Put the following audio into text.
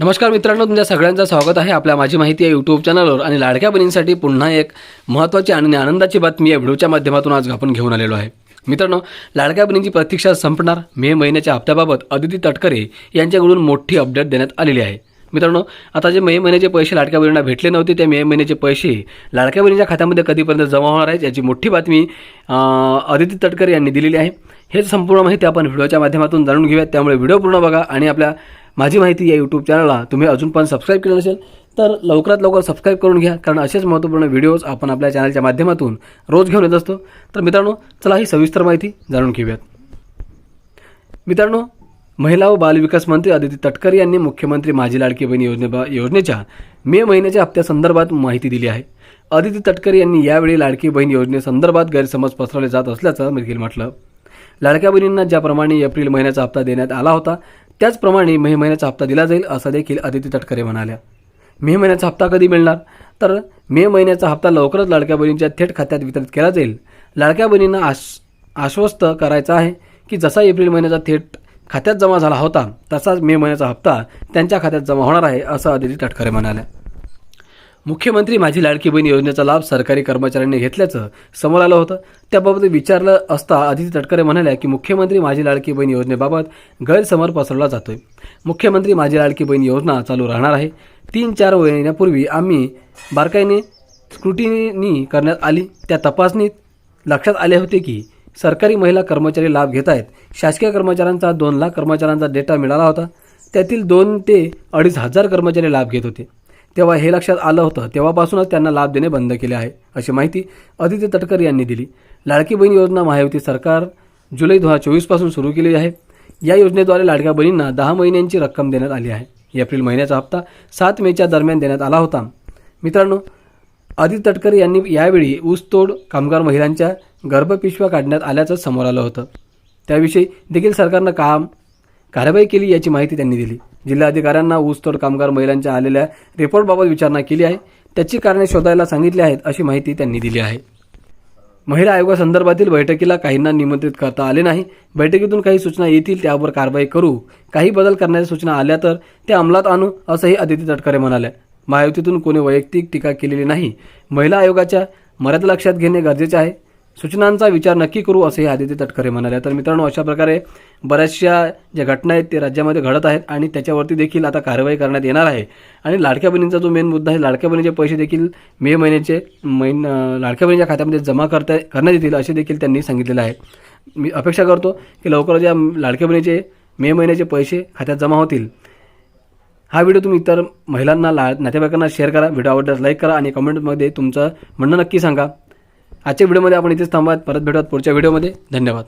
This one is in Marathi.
नमस्कार मित्रांनो तुमच्या सगळ्यांचं स्वागत आहे आपल्या माझी माहिती आहे यूट्यूब चॅनलवर आणि लाडक्या बहिणींसाठी पुन्हा एक महत्त्वाची आणि आनंदाची बातमी या व्हिडिओच्या माध्यमातून आज आपण घेऊन आलेलो आहे. मित्रांनो लाडक्या बहिणींची प्रतीक्षा संपणार. मे महिन्याच्या हप्त्याबाबत अदिती तटकरे यांच्याकडून मोठी अपडेट देण्यात आलेली आहे. मित्रांनो आता जे मे महिन्याचे पैसे लाडक्या बहिणींना भेटले नव्हते ते मे महिन्याचे पैसे लाडक्या बहिणीच्या खात्यामध्ये कधीपर्यंत जमा होणार आहेत याची मोठी बातमी अदिती तटकरे यांनी दिलेली आहे. हे संपूर्ण माहिती आपण व्हिडिओच्या माध्यमातून जाणून घेऊयात. त्यामुळे व्हिडिओ पूर्ण बघा आणि आपल्या माझी माहिती या यूट्यूब चॅनलला तुम्ही अजून पण सबस्क्राईब केलं नसेल तर लवकरात लवकर सबस्क्राईब करून घ्या कारण असेच महत्त्वपूर्ण व्हिडिओज आपण आपल्या चॅनलच्या माध्यमातून रोज घेऊन येत असतो. तर मित्रांनो चला ही सविस्तर माहिती जाणून घेऊयात. मित्रांनो महिला व बालविकास मंत्री आदिती तटकरे यांनी मुख्यमंत्री माझी लाडकी बहीण योजने योजनेच्या मे महिन्याच्या हप्त्यासंदर्भात माहिती दिली आहे. अदिती तटकरे यांनी यावेळी लाडकी बहीण योजनेसंदर्भात गैरसमज पसरवले जात असल्याचं देखील म्हटलं. लाडक्या बहिणींना ज्याप्रमाणे एप्रिल महिन्याचा हप्ता देण्यात आला होता त्याचप्रमाणे मे महिन्याचा हप्ता दिला जाईल असं देखील अदिती तटकरे म्हणाल्या. मे महिन्याचा हप्ता कधी मिळणार? तर मे महिन्याचा हप्ता लवकरच लाडक्या बहिणींच्या थेट खात्यात वितरित केला जाईल. लाडक्या बहिणींना आश आश्वस्त करायचं आहे की जसा एप्रिल महिन्याचा थेट खात्यात जमा झाला होता तसाच मे महिन्याचा हप्ता त्यांच्या खात्यात जमा होणार आहे असं आदिती तटकरे म्हणाल्या. मुख्यमंत्री माझी लाडकी बहीण योजनेचा लाभ सरकारी कर्मचाऱ्यांनी घेतल्याचं समोर आलं होतं. त्याबाबत विचारलं असता आदिती तटकरे म्हणाल्या की मुख्यमंत्री माझी लाडकी बहीण योजनेबाबत गैरसमज पसरवला जातोय. मुख्यमंत्री माझी लाडकी बहीण योजना चालू राहणार आहे. तीन चार महिन्यापूर्वी आम्ही बारकाईने स्क्रुटिनी करण्यात आली. त्या तपासणीत लक्षात आले होते की सरकारी महिला कर्मचारी लाभ घेत आहेत. शासकीय कर्मचाऱ्यांचा दोन लाख कर्मचाऱ्यांचा डेटा मिळाला होता. त्यातील दोन ते अडीच हजार कर्मचारी लाभ घेत होते. तेव्हा हे लक्षात आलं होतं. तेव्हापासूनच त्यांना लाभ देणे बंद केले आहे अशी माहिती आदित्य तटकर यांनी दिली. लाडकी बहीण योजना महायुती सरकार जुलै दोन हजार चोवीसपासून सुरू केली आहे. या योजनेद्वारे लाडक्या बहिणींना दहा महिन्यांची रक्कम देण्यात आली आहे. एप्रिल महिन्याचा हप्ता सात मेच्या दरम्यान देण्यात आला होता. मित्रांनो आदित्य तटकरे यांनी यावेळी ऊसतोड कामगार महिलांच्या गर्भपिशव्या काढण्यात आल्याचं समोर आलं होतं. त्याविषयी देखील सरकारनं काम कारवाई केली याची माहिती त्यांनी दिली. जिल्हाधिकाऱ्यांना ऊसतोड कामगार महिलांच्या आलेल्या रिपोर्टबाबत विचारणा केली आहे. त्याची कारणे शोधायला सांगितली आहेत अशी माहिती त्यांनी दिली आहे. महिला आयोगासंदर्भातील बैठकीला काहींना निमंत्रित करता आले नाही. बैठकीतून काही सूचना येतील त्यावर कारवाई करू. काही बदल करण्याच्या सूचना आल्या तर त्या अंमलात आणू असंही आदिती तटकरे म्हणाल्या महायुतीतून कोणी वैयक्तिक टीका केलेली नाही. महिला आयोगाच्या मर्यादा लक्षात घेणे गरजेचे आहे. सूचनांचा विचार नक्की करू असेही आदित्य तटकरे म्हणाले. तर मित्रांनो अशा प्रकारे बऱ्याचशा ज्या घटना आहेत ते राज्यामध्ये घडत आहेत आणि त्याच्यावरती देखील आता कारवाई करण्यात येणार आहे. आणि लाडक्या बहिणींचा जो मेन मुद्दा आहे लाडक्या बहिणीचे पैसे देखील मे महिन्याचे महिन लाडक्या बहिणीच्या खात्यामध्ये जमा करता करण्यात येतील असे देखील त्यांनी सांगितलेलं आहे. मी अपेक्षा करतो की लवकरच या लाडक्या बहिणीचे मे महिन्याचे पैसे खात्यात जमा होतील. हा व्हिडिओ तुम्ही इतर महिलांना ला नातेवाईकांना शेअर करा व्हिडिओ आवडल्यास लाईक करा आणि कमेंटमध्ये तुमचं म्हणणं नक्की सांगा. आजच्या व्हिडिओमध्ये आपण इथेच थांबा परत भेटूयात पुढच्या व्हिडिओमध्ये. धन्यवाद.